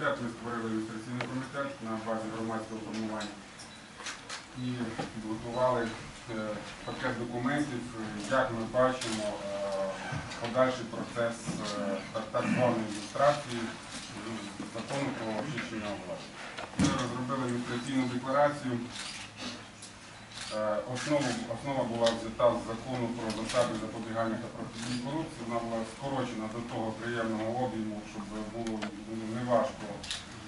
ми створили ілюстраційний комітет на базі громадського формування і підготували е, пакет документів, як ми бачимо е, подальший процес е, так, званої ілюстрації закону про очищення влади. Ми розробили ілюстраційну декларацію. Е, Основу, основа була взята з закону про засади запобігання та протидії корупції. Вона була скорочена до того приємного об'єму, щоб було неважко.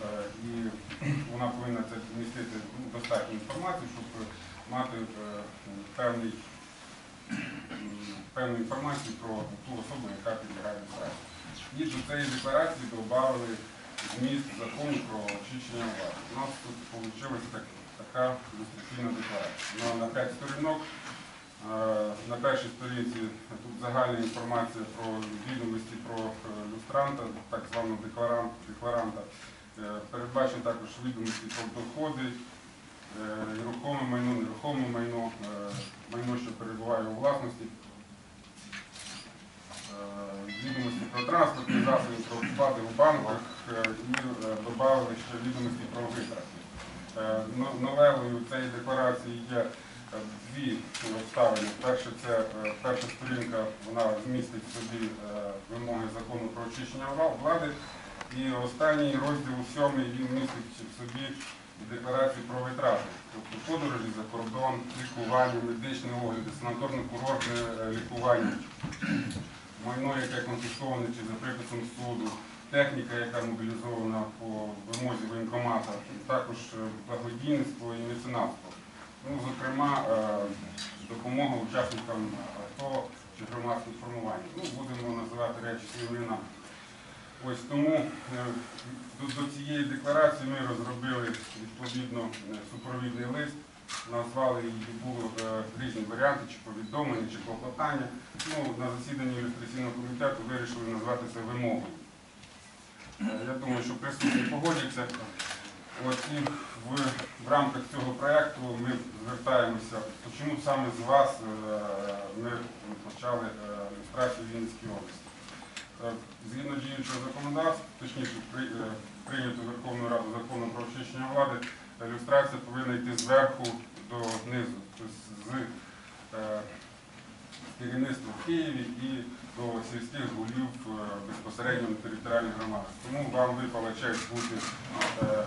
Е, І вона повинна це містити достатньо інформації, щоб мати е, певний, певну інформацію про ту особу, яка підлягає реєстрації. І до цієї декларації додали зміст закону про очищення влади. У нас тут вийшла так, така ілюстраційна декларація. Вона на 5 сторінок. Е, На першій сторінці тут загальна інформація про відомості про е, люстранта, так званого декларант, декларанта. Е, Передбачено також відомості про доходи, е, нерухоме майно, нерухоме майно, майно, що перебуває у власності, відомості про транспортні засоби, про вклади у банках і додали ще відомості про витрати. Е, Новелою цієї декларації є е, дві обставини. Перше, це е, перша сторінка, вона змістить в собі вимоги закону про очищення влади. І останній розділ сьомий він містить в собі декларацію про витрати, тобто подорожі за кордон, лікування, медичні огляди, санаторно-курортне лікування, майно, яке конфісковане чи за приписом суду, техніка, яка мобілізована по вимозі воєнкомата, також е, благодійництво і меценатство. Ну, зокрема, е, допомога учасникам АТО чи громадських формувань. Ну, будемо називати речі своїми іменами. Ось тому е, до, цієї декларації ми розробили відповідно супровідний лист, назвали її, було різні варіанти, чи повідомлення, чи клопотання. Ну, на засіданні ілюстраційного комітету вирішили назвати це вимогою. Я думаю, що присутні погодяться. От і в, в рамках цього проєкту ми звертаємося, чому саме з вас е, ми почали е, ілюстрацію в Вінницькій області. Е, Згідно діючого законодавства, точніше при- прийнято Верховною Радою закону про очищення влади, ілюстрація повинна йти зверху до низу, тобто з керівництва в Києві і до сільських голів е, безпосередньо на територіальних громадах. Тому вам випала честь бути е,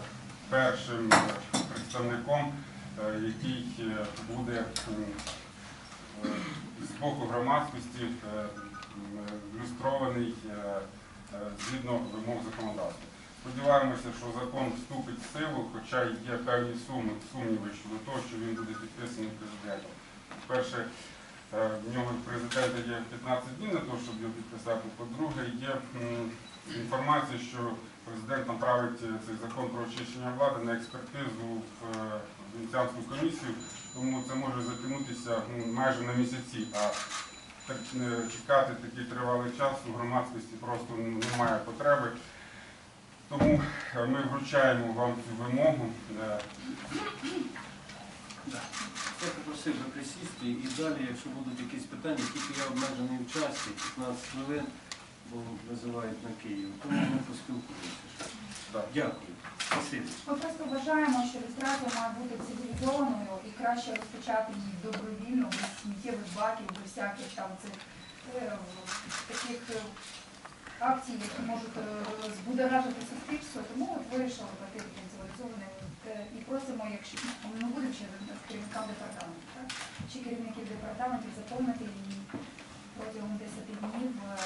першим е, представником, який буде з боку громадськості люстрований згідно вимог законодавства. Сподіваємося, що закон вступить в силу, хоча є певні сумніви щодо того, що він буде підписаний президентом. Перше, в нього в президента є 15 днів на те, щоб його підписати. По-друге, є інформація, що президент направить е, цей закон про очищення влади на експертизу в е, Венеціанську комісію, тому це може затягнутися ну, майже на місяці. А е, чекати такий тривалий час у громадськості просто немає потреби. Тому е, ми вручаємо вам цю вимогу. Я попросив би присісти і далі, якщо будуть якісь питання, тільки я обмежений в часі, 15 хвилин, бо визивають на Київ. Тому ми поспілкуємося. так. Дякую. Спасибі. Ми просто вважаємо, що реєстрація має бути цивілізованою і краще розпочати її добровільно, без сміттєвих баків, без всяких там цих е, таких е, акцій, які можуть е, збудоражити суспільство. Тому от вирішили таким Е, і просимо, якщо ми будемо ще керівникам департаменту, так? чи керівників департаментів заповнити її протягом 10 днів, е,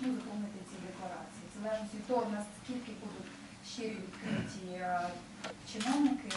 ну, заповнити ці декларації. В залежності від того, наскільки будуть щирі відкриті е, чиновники.